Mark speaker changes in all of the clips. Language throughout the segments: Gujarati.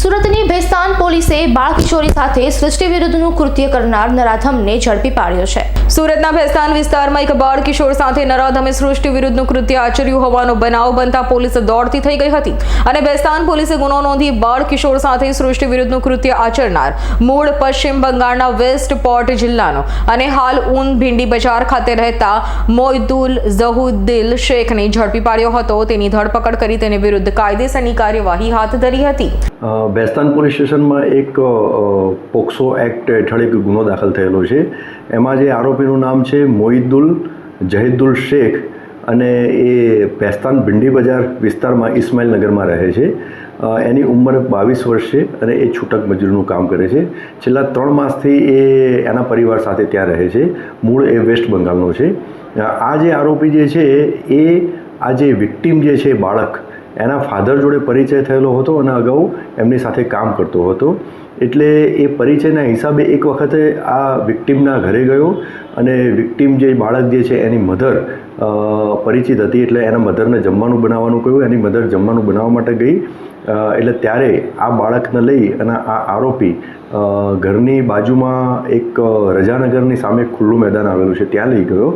Speaker 1: સુરતની ભેસ્તાન પોલીસે બાળ કિશોરી સાથે સૃષ્ટિ વિરુદ્ધનું કૃત્ય કરનાર નરાધમને ઝડપી પાડ્યો છે.
Speaker 2: સુરતના ભેસ્તાન વિસ્તારમાં એક બાળ કિશોર સાથે નરાધમે સૃષ્ટિ વિરુદ્ધનું કૃત્ય આચર્યું હોવાનો બનાવ બનતા પોલીસ દોડતી થઈ ગઈ હતી અને ભેસ્તાન પોલીસે ગુનો નોંધી બાળ કિશોર સાથે સૃષ્ટિ વિરુદ્ધનું કૃત્ય આચરનાર મૂળ પશ્ચિમ બંગાળના વેસ્ટ પોર્ટ જિલ્લાનો અને હાલ ઊન ભીંડી બજાર ખાતે રહેતા મોઇદુલ ઝહુદ્દીલ શેખને ઝડપી પાડ્યો હતો. તેની ધરપકડ કરી તેની વિરુદ્ધ કાયદેસરની કાર્યવાહી હાથ ધરી હતી.
Speaker 3: અ, બેસ્તાન પોલીસ સ્ટેશનમાં એક પોક્સો એક્ટ હેઠળ એક ગુનો દાખલ થયેલો છે. એમાં જે આરોપીનું નામ છે મોહિદુલ જહીદુલ શેખ અને એ બેસ્તાન ભિંડી બજાર વિસ્તારમાં ઇસ્માઇલનગરમાં રહે છે. એની ઉંમર બાવીસ વર્ષ છે અને એ છૂટક મજૂરીનું કામ કરે છે. છેલ્લા ત્રણ માસથી એ એના પરિવાર સાથે ત્યાં રહે છે. મૂળ એ વેસ્ટ બંગાળનો છે. આ જે આરોપી જે છે એ આ જે વિક્ટીમ જે છે બાળક એના ફાધર જોડે પરિચય થયેલો હતો અને અગાઉ એમની સાથે કામ કરતો હતો. એટલે એ પરિચયના હિસાબે એક વખતે આ વિક્ટીમના ઘરે ગયો અને વિક્ટીમ જે બાળક જે છે એની મધર પરિચિત હતી એટલે એના મધરને જમવાનું બનાવવાનું કહ્યું. એની મધર જમવાનું બનાવવા માટે ગઈ એટલે ત્યારે આ બાળકને લઈ અને આ આરોપી ઘરની બાજુમાં એક રજાનગરની સામે ખુલ્લું મેદાન આવેલું છે, ત્યાં લઈ ગયો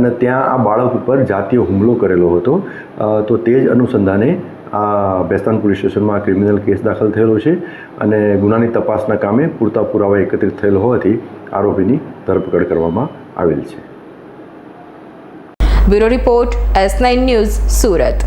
Speaker 3: અને ત્યાં આ બાળક ઉપર જાતીય હુમલો કરેલો હતો. તો તે જ અનુસંધાને આ બેસ્તાન પોલીસ સ્ટેશનમાં ક્રિમિનલ કેસ દાખલ થયેલો છે અને ગુનાની તપાસના કામે પૂરતા પુરાવા એકત્રિત થયેલ હોવાથી આરોપીની ધરપકડ કરવામાં આવેલ છે.
Speaker 2: Bureau report S nine news Surat.